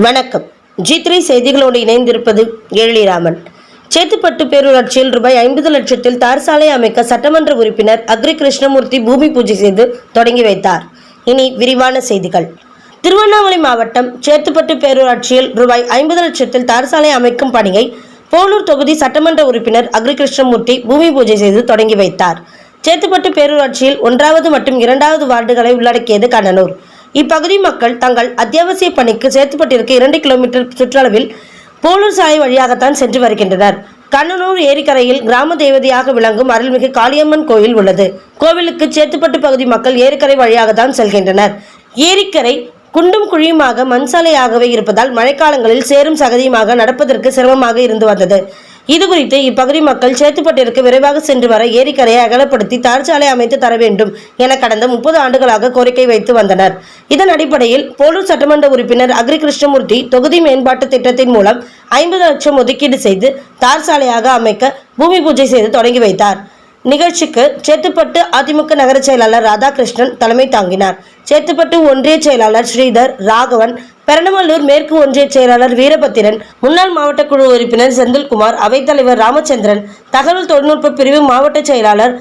வணக்கம். G three செய்திகளோடு இணைந்திருப்பது எழிலிராமன் சேத்துப்பட்டு பேரூராட்சியில் ரூபாய் ஐம்பது லட்சத்தில் தார் சாலை அமைக்க சட்டமன்ற உறுப்பினர் அக்ரி கிருஷ்ணமூர்த்தி பூமி பூஜை செய்து தொடங்கி வைத்தார். இனி விரிவான செய்திகள். திருவண்ணாமலை மாவட்டம் சேத்துப்பட்டு பேரூராட்சியில் ரூபாய் ஐம்பது லட்சத்தில் தார் சாலை அமைக்கும் பணியை போலூர் தொகுதி சட்டமன்ற உறுப்பினர் அக்ரி கிருஷ்ணமூர்த்தி பூமி பூஜை செய்து தொடங்கி வைத்தார். சேத்துப்பட்டு பேரூராட்சியில் ஒன்றாவது மற்றும் இரண்டாவது வார்டுகளை உள்ளடக்கியது கண்ணனூர். இப்பகுதி மக்கள் தங்கள் அத்தியாவசிய பணிக்கு சேர்த்துப்பட்டிருக்க இரண்டு கிலோமீட்டர் சுற்றளவில் போலூர் சாலை வழியாகத்தான் சென்று வருகின்றனர். கண்ணனூர் ஏரிக்கரையில் கிராம தேவதையாக விளங்கும் அருள்மிகு காளியம்மன் கோயில் உள்ளது. கோவிலுக்கு சேத்துப்பட்டு பகுதி மக்கள் ஏரிக்கரை வழியாகத்தான் செல்கின்றனர். ஏரிக்கரை குண்டும் குழியுமாக மண் சாலையாகவே இருப்பதால் மழைக்காலங்களில் சேரும் சகதியுமாக நடப்பதற்கு சிரமமாக இருந்து வந்தது. இதுகுறித்து இப்பகுதி மக்கள் சேத்துப்பட்டிற்கு விரைவாக சென்று வர ஏரிக்கரையை அகலப்படுத்தி தார்ச்சாலை அமைத்து தர வேண்டும் என கடந்த முப்பது ஆண்டுகளாக கோரிக்கை வைத்து வந்தனர். இதன் அடிப்படையில் போலூர் சட்டமன்ற உறுப்பினர் அக்ரி கிருஷ்ணமூர்த்தி தொகுதி மேம்பாட்டு திட்டத்தின் மூலம் ஐம்பது லட்சம் ஒதுக்கீடு செய்து தார் சாலையாக அமைக்க பூமி பூஜை செய்து தொடங்கி வைத்தார். நிகழ்ச்சிக்கு சேத்துப்பட்டு அதிமுக நகர செயலாளர் ராதாகிருஷ்ணன் தலைமை தாங்கினார். சேத்துப்பட்டு ஒன்றிய செயலாளர் ஸ்ரீதர் ராகவன் பெரணமல்லூர் மேற்கு ஒன்றிய செயலாளர் வீரபத்திரன் முன்னாள் மாவட்ட குழு உறுப்பினர் செந்தில்குமார் அவைத்தலைவர் ராமச்சந்திரன் தகவல் தொழில்நுட்ப பிரிவு மாவட்ட செயலாளர்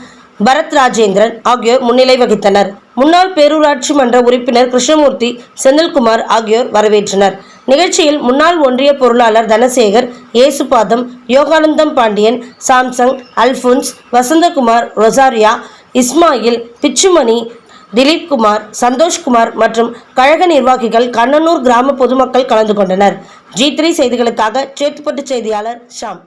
பரத் ராஜேந்திரன் ஆகியோர் முன்னிலை வகித்தனர். முன்னாள் பேரூராட்சி மன்ற உறுப்பினர் கிருஷ்ணமூர்த்தி செந்தில்குமார் ஆகியோர் வரவேற்றனர். நிகழ்ச்சியில் முன்னாள் ஒன்றிய பொருளாளர் தனசேகர் ஏசுபாதம் யோகானந்தம் பாண்டியன் சாம்சங் அல்போன்ஸ் வசந்தகுமார் ரொசாரியா இஸ்மாயில் பிச்சுமணி திலீப் குமார் சந்தோஷ்குமார் மற்றும் கழக நிர்வாகிகள் கண்ணனூர் கிராம பொதுமக்கள் கலந்து கொண்டனர். ஜி த்ரீ செய்திகளுக்காக சேத்துப்பட்டு செய்தியாளர் ஷாம்.